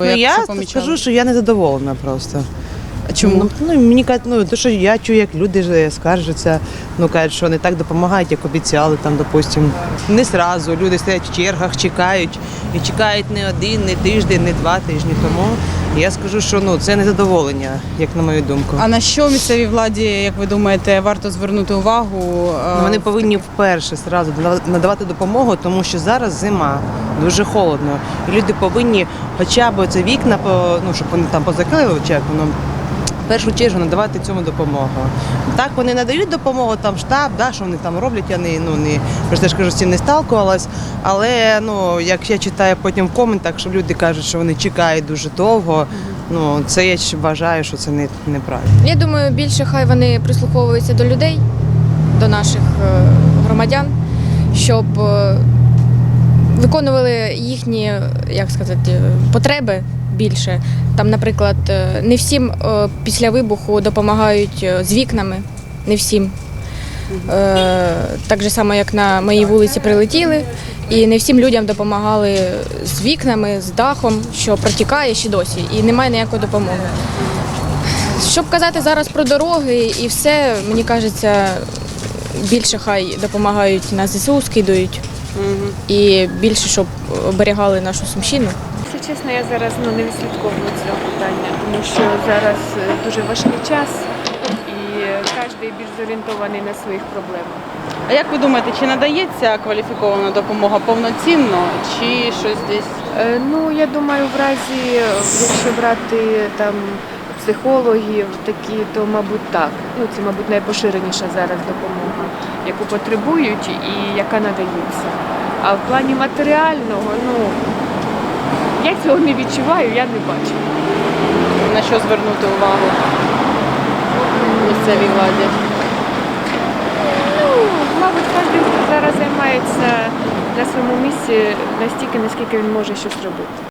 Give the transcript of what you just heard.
Ну, я скажу, що я не задоволена просто. А чому? Ну, ну мені кажуть, ну то, що я чую, як люди ж скаржаться, ну кажуть, що не так допомагають, як обіцяли там, допустим. Не зразу. Люди стоять в чергах, чекають і чекають не один, не тиждень, не два тижні. Тому я скажу, що ну це незадоволення, як на мою думку. А на що місцевій владі, як ви думаєте, варто звернути увагу? е, Ну, Вони повинні вперше зразу надавати допомогу, тому що зараз зима, дуже холодно. І люди повинні хоча б це вікна, по- ну, щоб вони там позакрили, чи як воно. Першу чергу надавати цьому допомогу. Так вони надають допомогу, там штаб, да, що вони там роблять, я не, ну, не, просто ж кажу, з цим не сталкувалась. Але ну, як я читаю потім в коментах, що люди кажуть, що вони чекають дуже довго, ну, це я вважаю, що це не, неправильно. Я думаю, більше хай вони прислуховуються до людей, до наших е, громадян, щоб е, виконували їхні, як сказати, потреби більше. Там, наприклад, е, не всім е, після вибуху допомагають е, з вікнами, не всім. Так же само, як на моїй вулиці прилетіли, і не всім людям допомагали з вікнами, з дахом, що протікає ще досі, і немає ніякої допомоги. Щоб казати зараз про дороги і все, мені кажеться, більше хай допомагають на ЗСУ, скидують. І більше, щоб оберігали нашу сумщину. Чесно, я зараз ну, не відслідковую цього питання, тому що зараз е, дуже важкий час і кожен більш зорієнтований на своїх проблемах. А як ви думаєте, чи надається кваліфікована допомога повноцінно, чи щось десь? Е, Ну, я думаю, в разі, якщо брати там психологів, такі, то мабуть так. Ну, це, мабуть, найпоширеніша зараз допомога, яку потребують і яка надається. А в плані матеріального, ну я цього не відчуваю, я не бачу. На що звернути увагу місцевій владі? Ну, мабуть, кожен зараз займається на своєму місці настільки, наскільки він може щось робити.